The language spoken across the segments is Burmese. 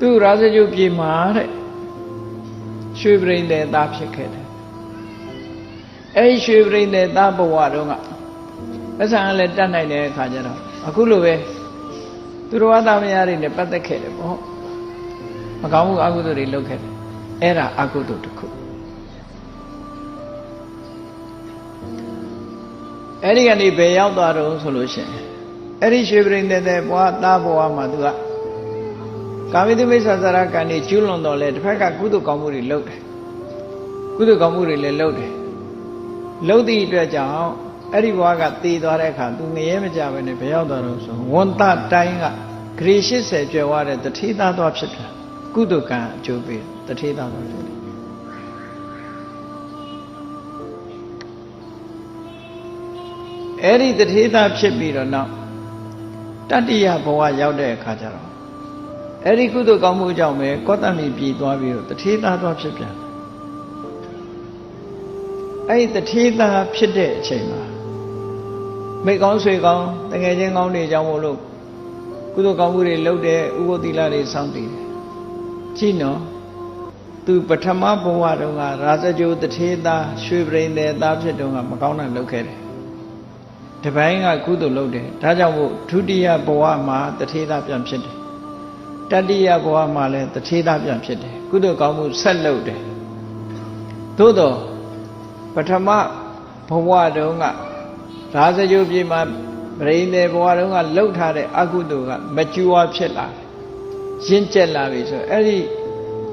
သူရာဇဂုပြေမှာတဲ့ရွှေပရိန်တဲ့သားဖြစ်ခဲ့တယ်အဲ့ဒီရွှေပရိန်တဲ့သားဘဝတုန်းကပစ္ဆံကလည်းတတ်နိုင်တဲ့အခါကျတော့အခုလိုပဲသူတော်ဝါသားမယားတွေနဲ့ပတ်သက်ခဲ့တယ်ပေါ့မကောင်းမှုအကုသိုလ်တွေလုပ်ခဲ့တယ်အဲ့ဒါအကုသိုလ်တစ်ခုအဲ့ဒီကနေဘယ်ရောက်သွားတော့ဆိုလို့ရှိရင်အဲ့ဒီရွှေပရိန်တဲ့တဲ့ဘဝသားဘဝမှာသူက ကာမိတုမိစ္ဆာသရကံနေကျူးလွန်တော့လေတစ်ဖက်ကကုသိုလ်ကောင်းမှုတွေလုပ်တယ်ကုသိုလ်ကောင်းမှုတွေလည်းလုပ်တယ်လုပ်သည့်အတွက်ကြောင့်အဲ့ဒီဘဝကတည်သွားတဲ့အခါသူငရဲမကြဘဲနဲ့ဘယ်ရောက်သွားတော့ဆိုဝန်တတိုင်းကဂရေ80ကျွယ်ဝတဲ့တတိသားသွားဖြစ်တယ်ကုသိုလ်ကံအကျိုးပေးတတိသားသွားဖြစ်တယ်အဲ့ဒီတတိသားဖြစ်ပြီးတော့နောက်တတ္တိယဘဝရောက်တဲ့အခါကျတော့ အဲ့ဒီကုသိုလ်ကောင်းမှုကြောင့်ပဲကောတမီပြည်သွားပြီးတော့တထေသားသွားဖြစ်ပြန်အဲ့ဒီတထေသားဖြစ်တဲ့အချိန်မှာမိကောင်းဆွေကောင်းတငယ်ချင်းကောင်းတွေကြောင့်မို့လို့ကုသိုလ်ကောင်းမှုတွေလုပ်တဲ့ဥပတိလာတွေစောင့်တည်တယ်ကြည့်နော်သူပထမဘဝတုန်းကရာဇဂိုတထေသားရွှေပရိန်တဲ့သားဖြစ်တုန်းကမကောင်းတာလုပ်ခဲ့တယ်တပိုင်းကကုသိုလ်လုပ်တယ်ဒါကြောင့်မို့ဒုတိယဘဝမှာတထေသားပြန်ဖြစ်တယ် တတိယဘဝမှာလည်းတထေသားပြန်ဖြစ်တယ်ကုသိုလ်ကောင်းမှုဆက်လုပ်တယ်သို့တော့ပထမဘဝတုန်းကရာဇဂိုပြည်မှာပရိသေဘဝတုန်းကလှုပ်ထားတဲ့အကုသိုလ်ကမကျူဝါဖြစ်လာတယ်ရင့်ကျက်လာပြီဆိုအဲ့ဒီ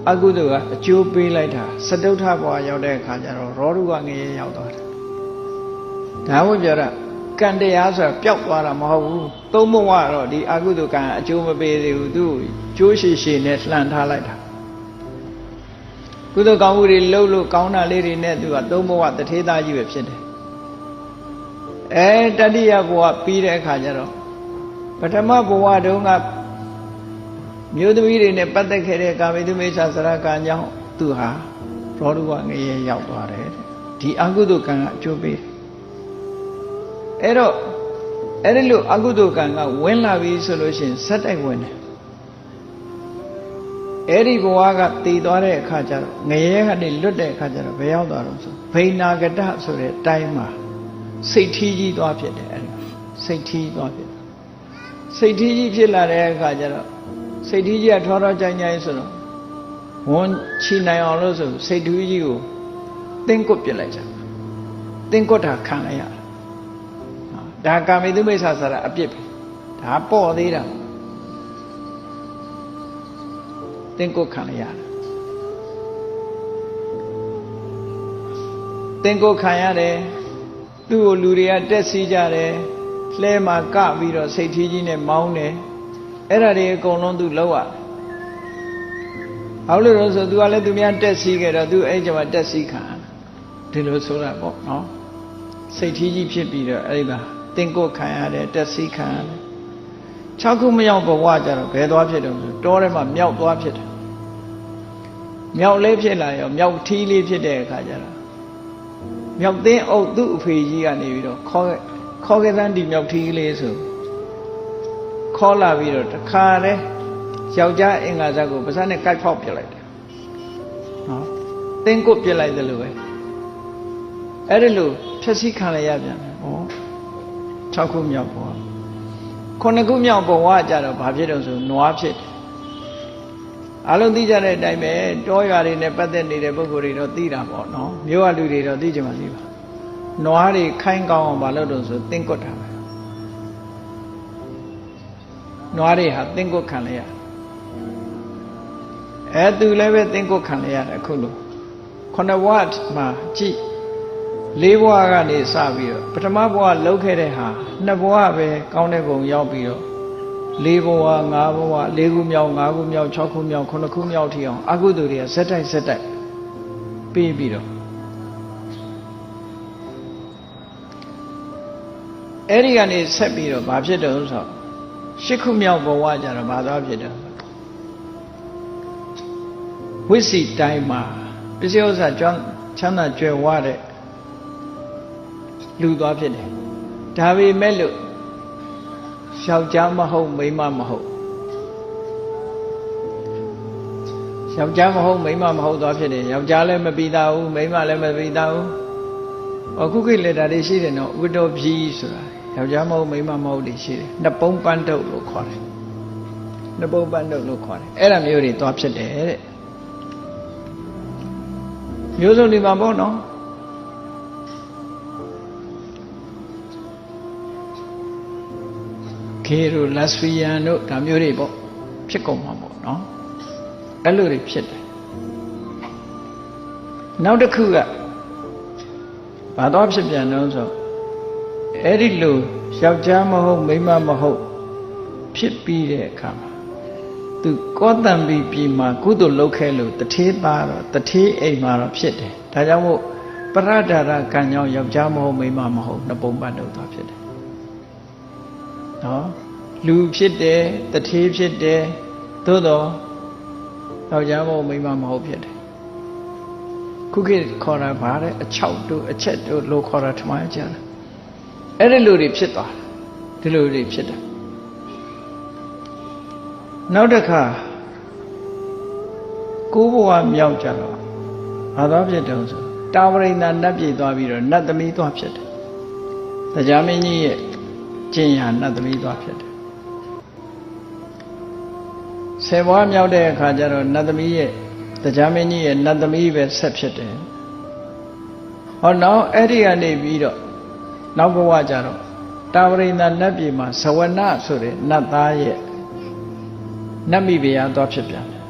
အကုသိုလ်ကအကျိုးပေးလိုက်တာစတုထဘဝရောက်တဲ့အခါကျတော့ရောဓုကငရေရောက်သွားတယ်ဒါမှပြောတာ ကံတရားဆိုတာပျောက်သွားတာမဟုတ်ဘူးသုံးဘဝတော့ဒီအကုသိုလ်ကံအကျိုးမပေးသေးဘူးသူကျိုးရှိရှိနဲ့လှန်ထားလိုက်တာကုသိုလ်ကောင်းမှုတွေလှုပ်လို့ကောင်းတာလေးတွေနဲ့သူကသုံးဘဝတထေသားကြီးပဲဖြစ်တယ်အဲတတိယဘဝပြီးတဲ့အခါကျတော့ပထမဘဝတုန်းကမျိုးသမီးတွေနဲ့ပတ်သက်ခဲ့တဲ့ကာမိတုမိစ္ဆာစရကံကြောင့်သူဟာရောဓုဝငရေရောက်သွားတယ်ဒီအကုသိုလ်ကံကအကျိုးပေး အဲ့တော့အဲ့ဒီလိုအကုသိုလ်ကံကဝင်လာပြီဆိုလို့ရှိရင်ဇက်တိုက်ဝင်တယ်အဲ့ဒီဘဝကတည်သွားတဲ့အခါကျတော့ငရဲကနေလွတ်တဲ့အခါကျတော့ဘယ်ရောက်သွားတော့ဆိုဘိနာကတဆိုတဲ့တိုင်းမှာစိတ်ထီးကြီးသွားဖြစ်တယ်အဲ့ဒီစိတ်ထီးသွားဖြစ်တယ်စိတ်ထီးကြီးဖြစ်လာတဲ့အခါကျတော့စိတ်ထီးကြီးကထောထောကြိုင်ကြိုင်ဆိုတော့ဝန်ချီနိုင်အောင်လို့ဆိုစိတ်ထီးကြီးကိုတင်းကွတ်ပြစ်လိုက်ကြတင်းကွတ်တာခံလိုက်ရတယ် ဒါကာမိတုမိစ္ဆာဆရာအပြစ်ပဲဒါပေါ့သေးတာတင်းကွတ်ခံလိုက်ရတယ်တင်းကွတ်ခံရတယ်သူ့ကိုလူတွေကတက်စီးကြတယ်လှဲမှာကပြီးတော့စိတ်ထီးကြီးနဲ့မောင်းတယ်အဲ့ဒါတွေအကုန်လုံးသူလောက်ရတယ်ဘာလို့လဲဆိုသူကလည်းသူများတက်စီးခဲ့တော့သူအဲ့ကျမှတက်စီးခံဒီလိုဆိုတာပေါ့နော်စိတ်ထီးကြီးဖြစ်ပြီးတော့အဲ့ဒါ တင်ကိုခံရတယ်တက်စီးခံရတယ်၆ခုမရောက်ဘဝကြတော့ဘယ်သွားဖြစ်တော့ဆိုတောထဲမှာမြောက်သွားဖြစ်တယ်မြောက်လေးဖြစ်လာရောမြောက်ထီးလေးဖြစ်တဲ့အခါကျတော့မြောက်သိန်းအုပ်သူ့အဖေကြီးကနေပြီးတော့ခေါ်ခေါ်ခဲ့တဲ့ဒီမြောက်ထီးလေးဆိုခေါ်လာပြီးတော့တခါတည်းယောက်ျားအင်္ဂါဇက်ကိုပါးစပ်နဲ့ကိုက်ဖောက်ပြလိုက်တယ်နော်တင်းကုတ်ပြလိုက်တယ်လို့ပဲအဲ့ဒီလိုဖြည့်ဆည်းခံလိုက်ရပြန်တယ်ဟော 6ခုမြောက်ဘဝ9ခုမြောက်ဘဝကြတော့ဘာဖြစ်တော့ဆိုနွားဖြစ်တယ်အလုံးသိကြတဲ့အတိုင်းပဲတောရွာတွေနဲ့ပတ်သက်နေတဲ့ပုဂ္ဂိုလ်တွေတော့သိတာပေါ့နော်မြို့ကလူတွေတော့သိကြမှာသိပါနွားတွေခိုင်းကောင်းအောင်မလုပ်တော့ဆိုတင်းကွတ်တာပဲနွားတွေဟာတင်းကွတ်ခံလိုက်ရအဲသူလည်းပဲတင်းကွတ်ခံလိုက်ရတယ်အခုလို့ခုနဘဝမှာကြည့် လေးဘဝကနေစပြီးတော့ပထမဘဝလှုပ်ခဲ့တဲ့ဟာနှစ်ဘဝပဲကောင်းတဲ့ဘုံရောက်ပြီးတော့လေးဘဝငါးဘဝလေးခုမြောက်ငါးခုမြောက်၆ခုမြောက်9ခုမြောက်ထိအောင်အကုသိုလ်တွေကဇက်တိုက်ဇက်တိုက်ပြီးပြီးတော့အဲ့ဒီကနေဆက်ပြီးတော့ဘာဖြစ်တော့ဆိုရှစ်ခုမြောက်ဘဝကြတော့ဘာသွားဖြစ်တော့ဝိစီတိုင်းမှာပစ္စည်းဥစ္စာကျွမ်းချမ်းသာကြွယ်ဝတဲ့ လူသွားဖြစ်တယ်ဒါပေမဲ့လို့ယောက်ျားမဟုတ်မိန်းမမဟုတ်ယောက်ျားမဟုတ်မိန်းမမဟုတ်သွားဖြစ်တယ်ယောက်ျားလည်းမပြီးသားဘူးမိန်းမလည်းမပြီးသားဘူးအခုခေတ်လက်တာတွေရှိတယ်နော်ဥဒ္ဒောပြီဆိုတာယောက်ျားမဟုတ်မိန်းမမဟုတ်တွေရှိတယ်နှစ်ပုံးပန်းတုပ်လို့ခေါ်တယ်နှစ်ပုံးပန်းတုပ်လို့ခေါ်တယ်အဲ့ဒါမျိုးတွေသွားဖြစ်တယ်တဲ့မျိုးစုံဒီမှာပေါ့နော် ခေတို့လက်စဖီယန်တို့ဒါမျိုးတွေပေါ့ဖြစ်ကုန်မှာပေါ့နော်အဲ့လိုတွေဖြစ်တယ်နောက်တစ်ခုကဘာတော့ဖြစ်ပြန်တော့ဆိုအဲ့ဒီလိုယောက်ျားမဟုတ်မိန်းမမဟုတ်ဖြစ်ပြီးတဲ့အခါမှာသူကောတံပြီးပြီးမှကုသိုလ်လုပ်ခဲ့လို့တထေးသားတော့တထေးအိမ်မှာတော့ဖြစ်တယ်ဒါကြောင့်မို့ပရဒရကံကြောင့်ယောက်ျားမဟုတ်မိန်းမမဟုတ်နှစ်ပုံပတ်တော့သွားဖြစ်တယ် နော်လူဖြစ်တယ်တထေးဖြစ်တယ်သို့တော့ယောက်ျားမဟုတ်မိန်းမမဟုတ်ဖြစ်တယ်ခုခေတ်ခေါ်တာဗါတဲ့အချောက်တို့အချက်တို့လို့ခေါ်တာထမကြတယ်အဲ့ဒီလိုတွေဖြစ်သွားတယ်ဒီလိုတွေဖြစ်တယ်နောက်တစ်ခါကိုးဘဝမြောက်ကြတော့ဘာသွားဖြစ်တယ်ဆိုတာဝရိန္ဒနတ်ပြည်သွားပြီးတော့နတ်သမီးသွားဖြစ်တယ်တရားမင်းကြီးရဲ့ ကျင့်ရာနတ်သမီးသွားဖြစ်တယ်ဆယ်ဘဝမြောက်တဲ့အခါကျတော့နတ်သမီးရဲ့တရားမင်းကြီးရဲ့နတ်သမီးပဲဆက်ဖြစ်တယ်ဟောနောက်အဲ့ဒီကနေပြီးတော့နောက်ဘဝကျတော့တာဝရိန္ဒနတ်ပြည်မှာဇဝနဆိုတဲ့နတ်သားရဲ့နတ်မိဖုရားသွားဖြစ်ပြန်တယ်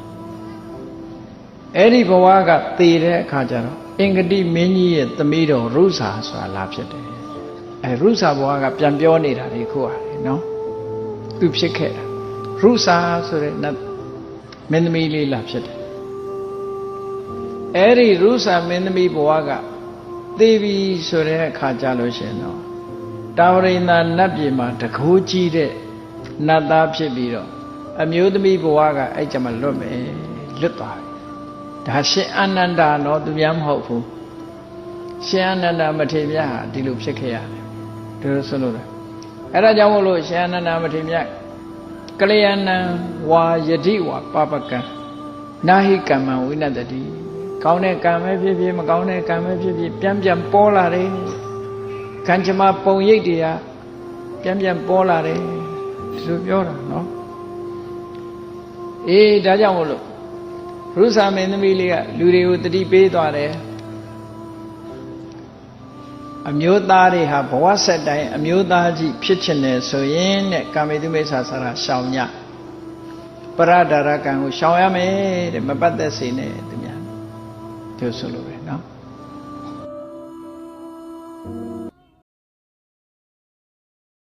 အဲ့ဒီဘဝကသေတဲ့အခါကျတော့အင်္ဂတိမင်းကြီးရဲ့သမီးတော်ရုစာဆိုတာလာဖြစ်တယ် အဲရုစာဘဝကပြန်ပြောနေတာလေခုဟာလေနော်သူဖြစ်ခဲ့တာရုစာဆိုတဲ့နတ်မင်းသမီးလေးလာဖြစ်တယ်အဲ့ဒီရုစာမင်းသမီးဘဝကသေပြီဆိုတဲ့အခါကျလို့ရှင်တော့တာဝရိန္ဒနတ်ပြည်မှာတကိုးကြီးတဲ့နတ်သားဖြစ်ပြီးတော့အမျိုးသမီးဘဝကအဲ့ကြမှာလွတ်မယ်လွတ်သွားပြီဒါရှင်အာနန္ဒာတော့သူများမဟုတ်ဘူးရှင်အာနန္ဒာမထေရဟာဒီလိုဖြစ်ခဲ့ရတယ် ဒီလိုဆိုလို့အဲ့ဒါကြောင့်မို့လို့ရှင်အာနန္ဒာမထေရကလျာဏံဝါယတိဝါပပကံနာဟိကမ္မဝိနတတိကောင်းတဲ့ကံပဲဖြစ်ဖြစ်မကောင်းတဲ့ကံပဲဖြစ်ဖြစ်ပြန်ပြန်ပေါ်လာတယ်ကံကြမ္မာပုံရိပ်တွေကပြန်ပြန်ပေါ်လာတယ်ဒီလိုပြောတာနော်အေးဒါကြောင့်မို့လို့ရုစာမင်းသမီးလေးကလူတွေကိုတတိပေးသွားတယ် အမျိုးသားတွေဟာဘဝဆက်တိုင်းအမျိုးသားကြီးဖြစ်ချင်တယ်ဆိုရင်တဲ့ကာမေတုမိစ္ဆာဆရာရှောင်ညပရဒါရကံကိုရှောင်ရမယ်တဲ့မပတ်သက်စေနဲ့သူများတို့ဆိုလိုပဲ